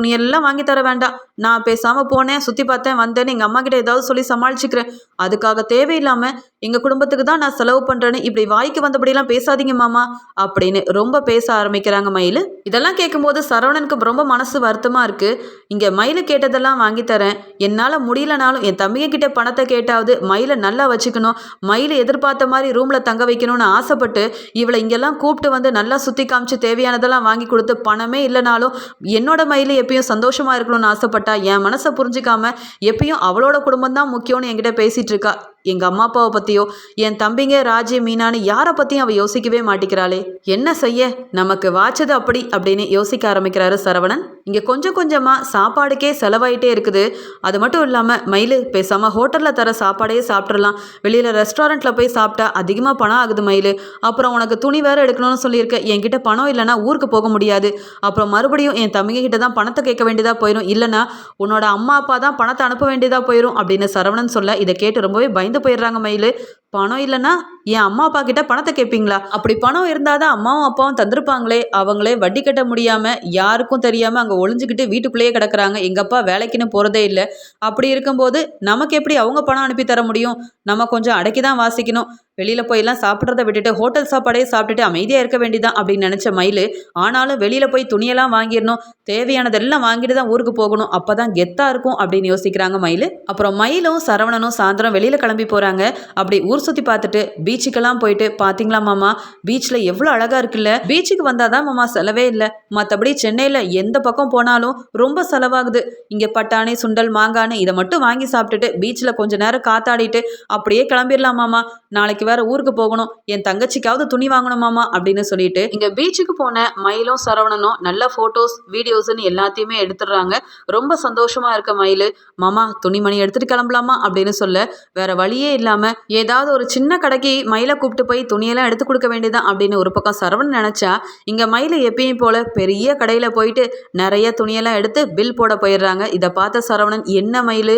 நீ துணியெல்லாம் வாங்கி தர வேண்டாம். நான் பேசாம போனேன் சுத்தி பார்த்தேன் வந்தேன்னு எங்க அம்மா கிட்ட ஏதாவது சொல்லி சமாளிச்சுக்கிறேன். அதுக்காக தேவையில்லாம எங்க குடும்பத்துக்கு தான் நான் செலவு பண்றேன்னு இப்படி வாய்க்கு வந்தபடியெல்லாம் பேசாதீங்க மாமா அப்படின்னு ரொம்ப பேச ஆரம்பிக்கிறாங்க மயில். இதெல்லாம் கேட்கும்போது சரவணனுக்கு ரொம்ப மனசு வருத்தமா இருக்கு. இங்க மயில் கேட்டதெல்லாம் வாங்கி தரேன். என்னால முடியலனாலும் என் தம்பிகிட்ட கிட்ட பணத்தை கேட்டாவது மயிலை நல்லா வச்சுக்கணும். மயிலை எதிர்பார்த்த மாதிரி ரூம்ல தங்க வைக்கணும்னு ஆசைப்பட்டு இவளை இங்கெல்லாம் கூப்பிட்டு வந்து நல்லா சுத்தி காமிச்சு தேவையானதெல்லாம் வாங்கி கொடுத்து பணமே இல்லைனாலும் என்னோட மயிலு எப்பயும் சந்தோஷமா இருக்கணும்னு ஆசைப்பட்டா என் மனசை புரிஞ்சுக்காம எப்பயும் அவளோட குடும்பம் தான் முக்கியம்னு என்கிட்ட பேசிட்டு இருக்கா. எங்க அம்மா அப்பாவை பத்தியோ என் தம்பிங்க ராஜி மீனான்னு யாரை பத்தியும் அவ யோசிக்கவே மாட்டேங்கிறாளே என்ன செய்ய? நமக்கு வாச்சது அப்படி அப்படின்னு யோசிக்க ஆரம்பிக்கிறாரு சரவணன். இங்கே கொஞ்சம் கொஞ்சமாக சாப்பாடுக்கே செலவாயிட்டே இருக்குது. அது மட்டும் இல்லாமல் மயில் பேசாமல் ஹோட்டலில் தர சாப்பாடையே சாப்பிட்றலாம் வெளியில் ரெஸ்டாரண்ட்டில் போய் சாப்பிட்டா அதிகமாக பணம் ஆகுது மயில். அப்புறம் உனக்கு துணி வேறு எடுக்கணும்னு சொல்லியிருக்க. என்கிட்ட பணம் இல்லைன்னா ஊருக்கு போக முடியாது. அப்புறம் மறுபடியும் என் தம்பிங்க தான் பணத்தை கேட்க வேண்டியதாக போயிடும் இல்லைனா உன்னோட அம்மா அப்பா தான் பணத்தை அனுப்ப வேண்டியதாக போயிடும் அப்படின்னு சரவணன் சொல்ல இதை கேட்டு ரொம்பவே பயந்து போயிடுறாங்க மயில். பணம் இல்லைன்னா என் அம்மா அப்பா கிட்ட பணத்தை கேட்பீங்களா அப்படி பணம் இருந்தால் தான் அம்மாவும் அப்பாவும் தந்திருப்பாங்களே. அவங்களே வட்டி கட்ட முடியாமல் யாருக்கும் தெரியாமல் அங்கே ஒளிஞ்சுக்கிட்டு வீட்டுக்குள்ளேயே கிடக்குறாங்க. எங்கள் அப்பா வேலைக்குன்னு போகிறதே இல்லை. அப்படி இருக்கும்போது நமக்கு எப்படி அவங்க பணம் அனுப்பி தர முடியும்? நம்ம கொஞ்சம் அடக்கி தான் வாசிக்கணும். வெளியில் போயெல்லாம் சாப்பிட்றத விட்டுட்டு ஹோட்டல் சாப்பாடே சாப்பிட்டுட்டு அமைதியாக இருக்க வேண்டிதான் அப்படின்னு நினச்ச மயில் ஆனாலும் வெளியில் போய் துணியெல்லாம் வாங்கிடணும். தேவையானதெல்லாம் வாங்கிட்டு தான் ஊருக்கு போகணும். அப்போ தான் கெத்தாக இருக்கும் அப்படின்னு யோசிக்கிறாங்க மயில். அப்புறம் மயிலும் சரவணனும் சாயந்தரம் வெளியில் கிளம்பி போகிறாங்க அப்படி ஊர் சுற்றி பார்த்துட்டு பீச் பீச்சுக்கெல்லாம் போயிட்டு பார்த்தீங்களா மாமா? பீச்சில் எவ்வளோ அழகாக இருக்குல்ல? பீச்சுக்கு வந்தால் தான் மாமா செலவே இல்லை. மற்றபடி சென்னையில் எந்த பக்கம் போனாலும் ரொம்ப செலவாகுது. இங்கே பட்டாணி சுண்டல் மாங்கான்னு இதை மட்டும் வாங்கி சாப்பிட்டுட்டு பீச்சில் கொஞ்ச நேரம் காத்தாடிட்டு அப்படியே கிளம்பிடலாம் மாமா. நாளைக்கு வேற ஊருக்கு போகணும். என் தங்கச்சிக்காவது துணி வாங்கணும் மாமா அப்படின்னு சொல்லிட்டு இங்கே பீச்சுக்கு போன மயிலும் சரவணனும் நல்ல ஃபோட்டோஸ் வீடியோஸ்ன்னு எல்லாத்தையுமே எடுத்துடுறாங்க. ரொம்ப சந்தோஷமா இருக்க மயில். மாமா துணிமணி எடுத்துட்டு கிளம்பலாமா அப்படின்னு சொல்ல வேற வழியே இல்லாம ஏதாவது ஒரு சின்ன கடைக்கு மயிலை கூப்பிட்டு போய் துணியெல்லாம் எடுத்து கொடுக்க வேண்டியதான் அப்படின்னு ஒரு பக்கம் சரவணன் நினைச்சா இங்க மயில் எப்பயும் போல பெரிய கடையில போயிட்டு நிறைய துணியெல்லாம் எடுத்து பில் போட போயிடுறாங்க. இதை பார்த்த சரவணன் என்ன மயில்?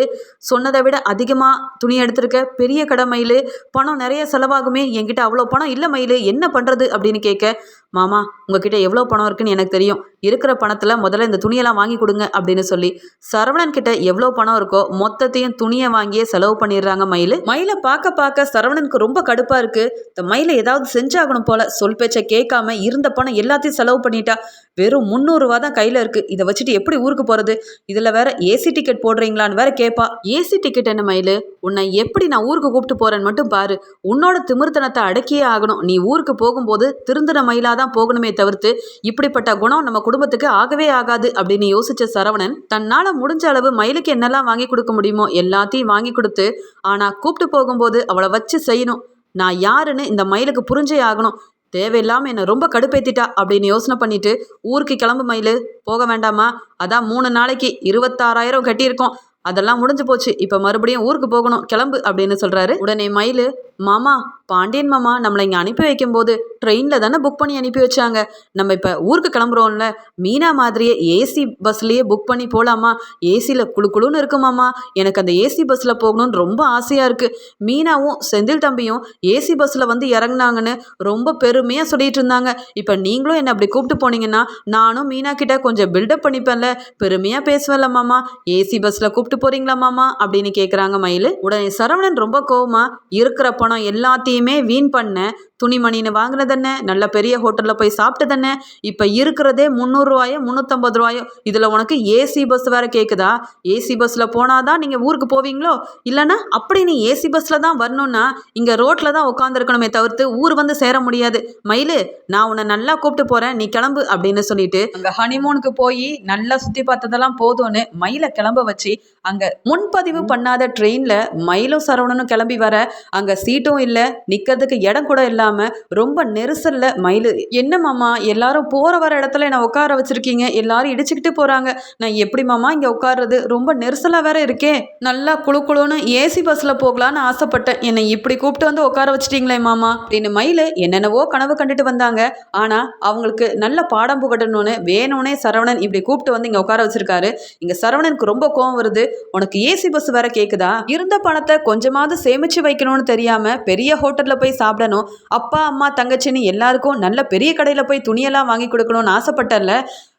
சொன்னதை விட அதிகமா துணி எடுத்திருக்க? பெரிய கடை மயில்? பணம் நிறைய செலவாகுமே என்கிட்ட அவ்வளோ பணம் இல்லை மயில் என்ன பண்றது? அப்படின்னு கேட்க மாமா உங்ககிட்ட எவ்வளோ பணம் இருக்குன்னு எனக்கு தெரியும். இருக்கிற பணத்தில் முதல்ல இந்த துணியெல்லாம் வாங்கி கொடுங்க அப்படின்னு சொல்லி சரவணன் கிட்ட எவ்வளோ பணம் இருக்கோ மொத்தத்தையும் துணியை வாங்கியே செலவு பண்ணிடுறாங்க மயில். மயிலை பார்க்க பார்க்க சரவணனுக்கு ரொம்ப கடுப்பாக இருக்கு. இந்த மயிலை ஏதாவது செஞ்சாகணும் போல சொல் பேச்சை கேட்காம இருந்த பணம் எல்லாத்தையும் செலவு பண்ணிட்டா. வெறும் முந்நூறுரூவா தான் கையில் இருக்குது இதை வச்சுட்டு எப்படி ஊருக்கு போகிறது இதில் வேற ஏசி டிக்கெட் போடுறீங்களான்னு வேற கேட்பா ஏசி டிக்கெட் என்ன மயில்? உன்னை எப்படி நான் ஊருக்கு கூப்பிட்டு போகிறேன்னு மட்டும் பாரு. உன்னோட திமிர்த்தனத்தை அடக்கியே ஆகணும். நீ ஊருக்கு போகும்போது திருந்தின மயிலாக தான் போகணுமே தவிர்த்து இப்படிப்பட்ட குணம் நம்ம குடும்பத்துக்கு ஆகவே ஆகாது அப்படின்னு யோசிச்ச சரவணன் தன்னால் முடிஞ்ச அளவு மயிலுக்கு என்னெல்லாம் வாங்கி கொடுக்க முடியுமோ எல்லாத்தையும் வாங்கி கொடுத்து ஆனால் கூப்பிட்டு போகும்போது அவளை வச்சு செய்யணும். நான் யாருன்னு இந்த மயிலுக்கு புரிஞ்சே ஆகணும். தேவையில்லாமல் என்னை ரொம்ப கடுப்பேத்திட்டா அப்படின்னு யோசனை பண்ணிட்டு ஊருக்கு கிளம்பு மயில். போக வேண்டாமா? அதான் மூணு நாளைக்கு இருபத்தாறாயிரம் கட்டியிருக்கோம். அதெல்லாம் முடிஞ்சு போச்சு. இப்போ மறுபடியும் ஊருக்கு போகணும். கிளம்பு அப்படின்னு சொல்கிறாரு உடனே மயில் மாமா பாண்டியன் மாமா நம்மளை இங்கே அனுப்பி வைக்கும்போது ட்ரெயினில் தானே புக் பண்ணி அனுப்பி வச்சாங்க. நம்ம இப்போ ஊருக்கு கிளம்புறோம்ல மீனா மாதிரியே ஏசி பஸ்லேயே புக் பண்ணி போகலாமா ஏசியில் குளு குளுன்னு இருக்குமாமா? எனக்கு அந்த ஏசி பஸ்ஸில் போகணும்னு ரொம்ப ஆசையாக இருக்குது மீனாவும் செந்தில் தம்பியும் ஏசி பஸ்ஸில் வந்து இறங்குனாங்கன்னு ரொம்ப பெருமையாக சொல்லிட்டு இருந்தாங்க. இப்போ நீங்களும் என்னை அப்படி கூப்பிட்டு போனீங்கன்னா நானும் மீனா கிட்ட கொஞ்சம் பில்டப் பண்ணிப்பேன்ல. பெருமையாக பேசுவேன்ல மாமா. ஏசி பஸ்ஸில் கூப்பிட்டு போகிறீங்களா மாமா? அப்படின்னு கேட்குறாங்க மயில். உடனே சரவணன் ரொம்ப கோவமாக இருக்கிற பணம் எல்லாத்தையுமே வீண் பண்ண துணிமணின்னு தானே? நல்ல பெரிய ஹோட்டலில் போய் சாப்பிட்டு தானே? இப்போ இருக்கிறதே முந்நூறுரூவாயோ முந்நூற்றம்பது ரூபாயோ? இதில் உனக்கு ஏசி பஸ் வேறு கேட்குதா ஏசி பஸ்ஸில் போனால் தான் நீங்கள் ஊருக்கு போவீங்களோ? இல்லைன்னா அப்படி நீ ஏசி பஸ்ஸில் தான் வரணும்னா இங்கே ரோட்டில் தான் உட்காந்துருக்கணுமே தவிர்த்து ஊர் வந்து சேர முடியாது. மயிலு நான் உன்னை நல்லா கூப்பிட்டு போகிறேன் நீ கிளம்பு அப்படின்னு சொல்லிட்டு அங்கே ஹனிமூனுக்கு போய் நல்லா சுற்றி பார்த்ததெல்லாம் போதும்னு மயிலை கிளம்ப வச்சு அங்கே முன்பதிவு பண்ணாத ட்ரெயினில் மயிலும் சரவணனும் கிளம்பி வர அங்கே சீட்டும் இல்லை நிற்கிறதுக்கு இடம் கூட இல்லாமல் ரொம்ப நெரிசலில் மயில் என்ன மாமா எல்லாரும் போகிற வர இடத்துல என்னை உட்கார வச்சுருக்கீங்க? எல்லாரும் இடிச்சுக்கிட்டு போகிறாங்க நான் எப்படி மாமா இங்கே உட்கார்றது? ரொம்ப நெரிசலாக வேற இருக்கே. நல்லா குழு குழுன்னு ஏசி பஸ்ஸில் போகலான்னு ஆசைப்பட்டேன். என்னை இப்படி கூப்பிட்டு வந்து உட்கார வச்சிட்டீங்களே மாமா? அப்படின்னு மயில் என்னென்னவோ கனவு கண்டுட்டு வந்தாங்க. ஆனால் அவங்களுக்கு நல்ல பாடம் புகட்டணும்னு வேணும்னே சரவணன் இப்படி கூப்பிட்டு வந்து இங்கே உட்கார வச்சிருக்காரு. இங்கே சரவணனுக்கு ரொம்ப கோவம் வருது. உனக்கு ஏசி பஸ் வேற கேட்குதா இருந்த பணத்தை கொஞ்சமாவது சேமிச்சு வைக்கணும்னு தெரியாம பெரிய ஹோட்டலில் போய் சாப்பிடணும். அப்பா அம்மா தங்கச்சி தங்கச்சின்னு எல்லாருக்கும் நல்ல பெரிய கடையில் போய் துணியெல்லாம் வாங்கி கொடுக்கணும்னு ஆசைப்பட்டல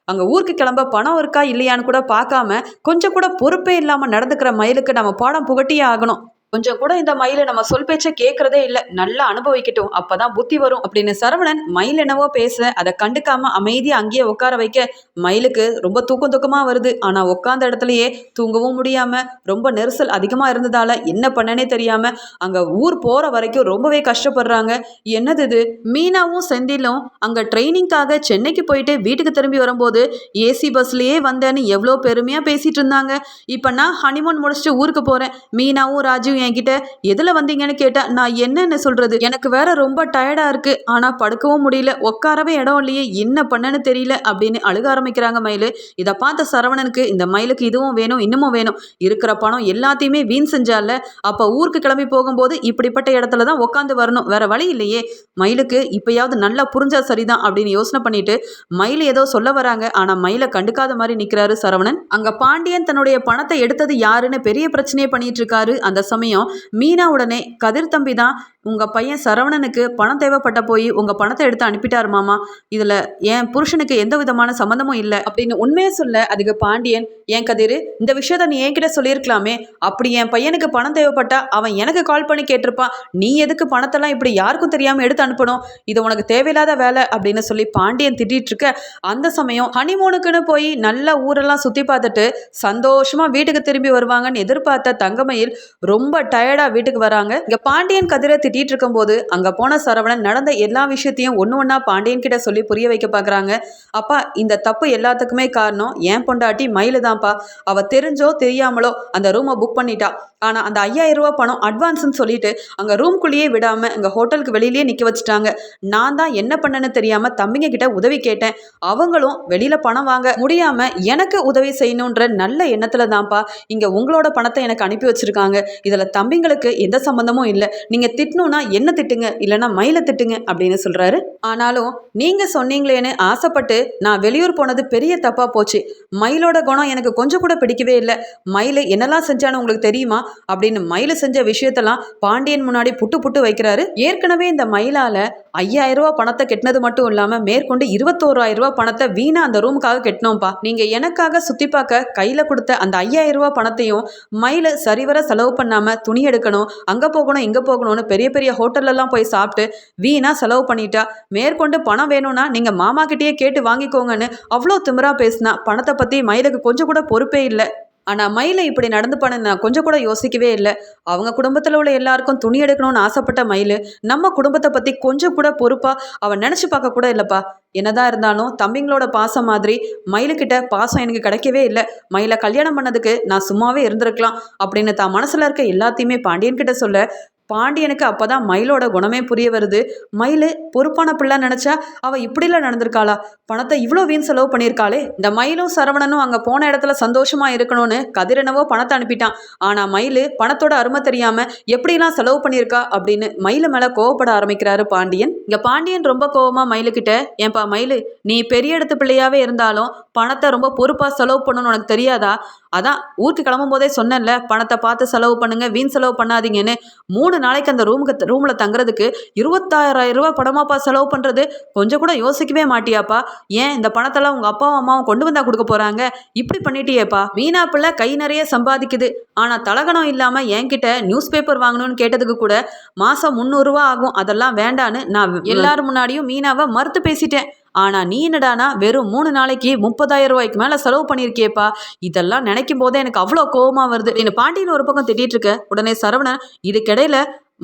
அங்கே ஊருக்கு கிளம்ப பணம் இருக்கா இல்லையான்னு கூட பார்க்காம கொஞ்சம் கூட பொறுப்பே இல்லாமல் நடந்துக்கிற மயிலுக்கு நம்ம பாடம் புகட்டியே ஆகணும். கொஞ்சம் கூட இந்த மயிலை நம்ம சொல் பேச்ச கேட்கறதே இல்லை. நல்லா அனுபவிக்கட்டும். அப்பதான் புத்தி வரும் அப்படின்னு சரவணன் மயில் என்னவோ பேச அதை கண்டுக்காம அமைதியா அங்கேயே உட்கார வைக்க மயிலுக்கு ரொம்ப தூக்கம் தூக்கமா வருது. ஆனா உட்காந்த இடத்துலயே தூங்கவும் முடியாம ரொம்ப நெரிசல் அதிகமா இருந்ததால என்ன பண்ணனே தெரியாம அங்க ஊர் போற வரைக்கும் ரொம்பவே கஷ்டப்படுறாங்க. என்னது இது? மீனாவும் செந்திலும் அங்க ட்ரைனிங்காக சென்னைக்கு போயிட்டு வீட்டுக்கு திரும்பி வரும்போது ஏசி பஸ்லயே வந்தேன்னு எவ்வளோ பெருமையா பேசிட்டு இருந்தாங்க. இப்போ நான் ஹனிமூன் முடிச்சுட்டு ஊருக்கு போறேன். மீனாவும் ராஜுவும் என்கிட்ட எதில் வந்தீங்கன்னு கேட்டா நான் என்னன்னு சொல்றது. எனக்கு வேற ரொம்ப டயர்டா இருக்கு. ஆனா படுக்கவும் முடியல. உட்காரவே இடம் இல்லையே. என்ன பண்ணன்னு தெரியல. அப்படின்னு அழுக ஆரம்பிக்கிறாங்க மயில். இதை பார்த்த சரவணனுக்கு இந்த மயிலுக்கு இதுவும் வேணும் இன்னமும் வேணும். இருக்கிற பணம் எல்லாத்தையுமே வீண் செஞ்சால அப்போ ஊருக்கு கிளம்பி போகும்போது இப்படிப்பட்ட இடத்துல தான் உட்காந்து வரணும். வேற வழி இல்லையே. மயிலுக்கு இப்பயாவது நல்லா புரிஞ்சா சரிதான் அப்படின்னு யோசனை பண்ணிட்டு மயில் ஏதோ சொல்ல வராங்க. ஆனா மயிலை கண்டுக்காத மாதிரி நிக்கிறாரு சரவணன். அங்க பாண்டியன் தன்னுடைய பணத்தை எடுத்தது யாருன்னு பெரிய பிரச்சனையே பண்ணிட்டு இருக்காரு. அந்த சமயம் மீனா உடனே கதிர் தம்பி தான் உங்க பையன் சரவணனுக்கு பணம் தேவைப்பட்ட போய் உங்க பணத்தை எடுத்து அனுப்பிட்டாரு மாமா. இதுல என் புருஷனுக்கு எந்த விதமான சம்மந்தமும் இல்லை. அப்படின்னு உண்மையை சொல்ல அதுக்கு பாண்டியன் ஏன் கதிர் இந்த விஷயத்த நீ என்கிட்ட சொல்லியிருக்கலாமே. அப்படி என் பையனுக்கு பணம் தேவைப்பட்டா அவன் எனக்கு கால் பண்ணி கேட்டிருப்பான். நீ எதுக்கு பணத்தெல்லாம் இப்படி யாருக்கும் தெரியாம எடுத்து அனுப்பணும்? இது உனக்கு தேவையில்லாத வேலை. அப்படின்னு சொல்லி பாண்டியன் திட்டிட்டு இருக்க அந்த சமயம் ஹனிமூனுக்குன்னு போய் நல்ல ஊரெல்லாம் சுத்தி பார்த்துட்டு சந்தோஷமா வீட்டுக்கு திரும்பி வருவாங்கன்னு எதிர்பார்த்த தங்கமயில் ரொம்ப டயர்டா வீட்டுக்கு வராங்க. இங்க பாண்டியன் கதிரை திட்டிட்டு இருக்கும்போது அங்க போன சரவணன் நடந்த எல்லா விஷயத்தையும் ஒன்று ஒன்றா பாண்டியன் கிட்ட சொல்லி புரிய வைக்க பார்க்குறாங்க அப்பா இந்த தப்பு எல்லாத்துக்குமே காரணம் ஏன் பொண்டாட்டி மயிலு தான்ப்பா அவ தெரிஞ்சோ தெரியாமலோ அந்த ரூமை புக் பண்ணிட்டா. ஆனால் அந்த ஐயாயிரம் ரூபா பணம் அட்வான்ஸ்னு சொல்லிட்டு அங்கே ரூம்குள்ளேயே விடாமல் அங்கே ஹோட்டலுக்கு வெளியிலேயே நிற்க வச்சுட்டாங்க. நான் தான் என்ன பண்ணேன்னு தெரியாமல் தம்பிங்க கிட்ட உதவி கேட்டேன். அவங்களும் வெளியில் பணம் வாங்க முடியாமல் எனக்கு உதவி செய்யணுன்ற நல்ல எண்ணத்தில் தான்ப்பா இங்கே உங்களோட பணத்தை எனக்கு அனுப்பி வச்சுருக்காங்க. இதில் தம்பிங்களுக்கு எந்த சம்மந்தமும் இல்லை. நீங்கள் திட்டணும்னா என்ன திட்டுங்க? இல்லைன்னா மயிலை திட்டுங்க அப்படின்னு சொல்கிறாரு ஆனாலும் நீங்கள் சொன்னீங்களேன்னு ஆசைப்பட்டு நான் வெளியூர் போனது பெரிய தப்பாக போச்சு. மயிலோட குணம் எனக்கு கொஞ்சம் கூட பிடிக்கவே இல்லை. மயில் என்னெல்லாம் செஞ்சான்னு உங்களுக்கு தெரியுமா? அப்படின்னு மயில் செஞ்ச விஷயத்தெல்லாம் பாண்டியன் முன்னாடி புட்டு புட்டு வைக்கிறாரு. ஏற்கனவே இந்த மயிலால் ஐயாயிரம் ரூபா பணத்தை கெட்டினது மட்டும் இல்லாமல் மேற்கொண்டு இருபத்தோராயிரம் ரூபா பணத்தை வீணா அந்த ரூமுக்காக கெட்டினோம்ப்பா. நீங்கள் எனக்காக சுற்றி பார்க்க கையில் கொடுத்த அந்த ஐயாயிரம் ரூபா பணத்தையும் மயில் சரிவர செலவு பண்ணாமல் துணி எடுக்கணும் அங்கே போகணும் இங்கே போகணும்னு பெரிய பெரிய ஹோட்டல்லலாம் போய் சாப்பிட்டு வீணாக செலவு பண்ணிட்டா மேற்கொண்டு பணம் வேணும்னா நீங்கள் மாமா கிட்டேயே கேட்டு வாங்கிக்கோங்கன்னு அவ்வளோ திமிரா பேசினா பணத்தை பற்றி மயிலுக்கு கொஞ்சம் கூட பொறுப்பே இல்லை. ஆனால் மயிலை இப்படி நடந்து பண்ண நான் கொஞ்சம் கூட யோசிக்கவே இல்லை. அவங்க குடும்பத்தில் உள்ள எல்லாருக்கும் துணி எடுக்கணும்னு ஆசைப்பட்ட மயில் நம்ம குடும்பத்தை பற்றி கொஞ்சம் கூட பொறுப்பாக அவன் நினச்சி பார்க்க கூட இல்லைப்பா. என்னதான் இருந்தாலும் தம்பிங்களோட பாசம் மாதிரி மயிலுக்கிட்ட பாசம் எனக்கு கிடைக்கவே இல்லை. மயிலை கல்யாணம் பண்ணதுக்கு நான் சும்மாவே இருந்திருக்கலாம் அப்படின்னு தான் மனசில் இருக்க எல்லாத்தையுமே பாண்டியன்கிட்ட சொல்ல பாண்டியனுக்கு அப்பதான் மயிலோட குணமே புரிய வருது. மயில் பொறுப்பான பிள்ளை நினைச்சா அவ இப்படிலாம் நடந்திருக்காளா? பணத்தை இவ்வளோ வீண் செலவு பண்ணியிருக்காளே. இந்த மயிலும் சரவணனும் அங்கே போன இடத்துல சந்தோஷமா இருக்கணும்னு கதிரனவோ பணத்தை அனுப்பிட்டான். ஆனா மயில் பணத்தோட அருமை தெரியாம எப்படிலாம் செலவு பண்ணியிருக்கா அப்படின்னு மயில மேல கோவப்பட ஆரம்பிக்கிறாரு பாண்டியன். இங்க பாண்டியன் ரொம்ப கோவமா மயிலுக்கிட்ட ஏன்பா மயிலு நீ பெரிய இடத்து பிள்ளையாவே இருந்தாலும் பணத்தை ரொம்ப பொறுப்பா செலவு பண்ணணும்னு உனக்கு தெரியாதா? அதான் ஊருக்கு கிளம்பும் போதே சொன்னேன்ல பணத்தை பார்த்து செலவு பண்ணுங்க வீண் செலவு பண்ணாதீங்கன்னு. மூணு நாளைக்கு அந்த ரூமுக்கு ரூமில் தங்குறதுக்கு இருபத்தாயிரம் ரூபாய் பணமாப்பா செலவு பண்ணுறது கொஞ்சம் கூட யோசிக்கவே மாட்டியாப்பா. ஏன் இந்த பணத்தெல்லாம் உங்கள் அப்பாவும் அம்மாவும் கொண்டு வந்தா கொடுக்க போகிறாங்க இப்படி பண்ணிட்டியேப்பா. மீனா பிள்ளை கை நிறைய சம்பாதிக்குது. ஆனால் தலகணம் இல்லாமல் என்கிட்ட நியூஸ் பேப்பர் வாங்கணும்னு கேட்டதுக்கு கூட மாதம் முந்நூறுரூவா ஆகும் அதெல்லாம் வேண்டான்னு நான் எல்லாரும் முன்னாடியும் மீனாவை மறுத்து பேசிட்டேன். ஆனால் நீ என்னடானா வெறும் மூணு நாளைக்கு முப்பதாயிரம் ரூபாய்க்கு மேலே செலவு பண்ணியிருக்கேப்பா இதெல்லாம் நினைக்கும் போதே எனக்கு அவ்வளோ கோவமாக வருது. என்ன பாண்டியன் ஒரு பக்கம் திட்டிகிட்டு இருக்க. உடனே சரவணன் இதுக்கிடையில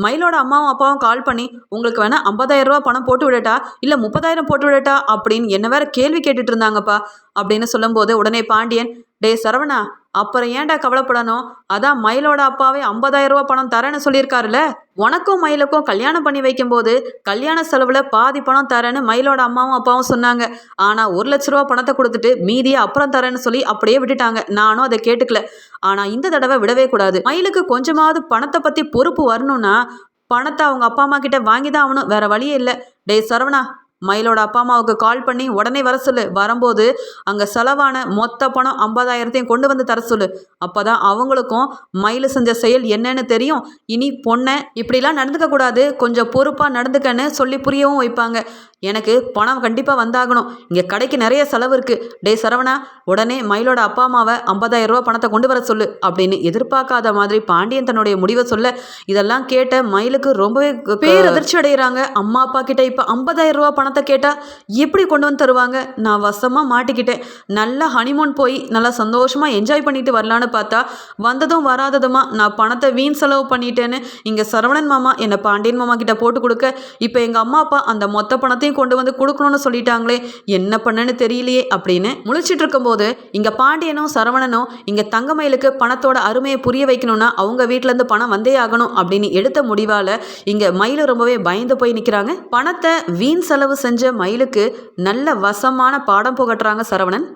மயிலோட அம்மாவும் அப்பாவும் கால் பண்ணி உங்களுக்கு வேணா ஐம்பதாயிரம் ரூபா பணம் போட்டு விடட்டா? இல்லை முப்பதாயிரம் போட்டு விடட்டா? அப்படின்னு என்ன வேற கேள்வி கேட்டுட்டு இருந்தாங்கப்பா. அப்படின்னு சொல்லும்போது உடனே பாண்டியன் டே சரவணா அப்புறம் ஏன்டா கவலைப்படணும்? அதான் மயிலோட அப்பாவே ஐம்பதாயிரம் ரூபா பணம் தரேன்னு சொல்லியிருக்காருல்ல? உனக்கும் மயிலுக்கும் கல்யாணம் பண்ணி வைக்கும்போது கல்யாண செலவில் பாதி பணம் தரேன்னு மயிலோட அம்மாவும் அப்பாவும் சொன்னாங்க. ஆனால் ஒரு லட்ச ரூபா பணத்தை கொடுத்துட்டு மீதியை அப்புறம் தரேன்னு சொல்லி அப்படியே விட்டுட்டாங்க. நானும் அதை கேட்டுக்கல. ஆனால் இந்த தடவை விடவே கூடாது. மயிலுக்கு கொஞ்சமாவது பணத்தை பற்றி பொறுப்பு வரணும்னா பணத்தை அவங்க அப்பா அம்மா கிட்ட வாங்கி தான் ஆகணும். வேற வழியே இல்லை. டேய் சரவணா மயிலோட அப்பா அம்மாவுக்கு கால் பண்ணி உடனே வர சொல்லு. வரும்போது அங்கே செலவான மொத்த பணம் ஐம்பதாயிரத்தையும் கொண்டு வந்து தர சொல்லு. அப்போ தான் அவங்களுக்கும் மயில் செஞ்ச செயல் என்னன்னு தெரியும். இனி பொண்ணை இப்படிலாம் நடந்துக்க கூடாது கொஞ்சம் பொறுப்பாக நடந்துக்கன்னு சொல்லி புரியவும் வைப்பாங்க. எனக்கு பணம் கண்டிப்பாக வந்தாகணும். இங்கே கடைக்கு நிறைய செலவு இருக்குது டே சரவணா உடனே மயிலோட அப்பா அம்மாவை ஐம்பதாயிரம் ரூபா பணத்தை கொண்டு வர சொல்லு அப்படின்னு எதிர்பார்க்காத மாதிரி பாண்டியன் தன்னுடைய முடிவை சொல்ல இதெல்லாம் கேட்ட மயிலுக்கு ரொம்பவே பேரதிர்ச்சி அடைகிறாங்க அம்மா அப்பா கிட்ட இப்போ ஐம்பதாயிரம் ரூபா பணத்தை கேட்டால் எப்படி கொண்டு வந்து தருவாங்க? நான் வசமாக மாட்டிக்கிட்டேன். நல்லா ஹனிமூன் போய் நல்லா சந்தோஷமாக என்ஜாய் பண்ணிட்டு வரலான்னு பார்த்தா வந்ததும் வராததுமா நான் பணத்தை வீண் செலவு பண்ணிட்டேன்னு இங்கே சரவணன் மாமா என்னை பாண்டியன் மாமா கிட்ட போட்டு கொடுக்க இப்போ எங்கள் அம்மா அப்பா அந்த மொத்த பணத்தை பணத்தையும் கொண்டு வந்து கொடுக்கணும்னு சொல்லிட்டாங்களே என்ன பண்ணன்னு தெரியலையே அப்படின்னு முழிச்சிட்டு இருக்கும்போது இங்கே பாண்டியனும் சரவணனும் இங்கே தங்கமயிலுக்கு பணத்தோட அருமையை புரிய வைக்கணும்னா அவங்க வீட்டிலேருந்து பணம் வந்தே ஆகணும் அப்படின்னு எடுத்த முடிவால் இங்கே மயில் ரொம்பவே பயந்து போய் நிற்கிறாங்க பணத்தை வீண் செலவு செஞ்ச மயிலுக்கு நல்ல வசமான பாடம் புகட்டுறாங்க சரவணன்.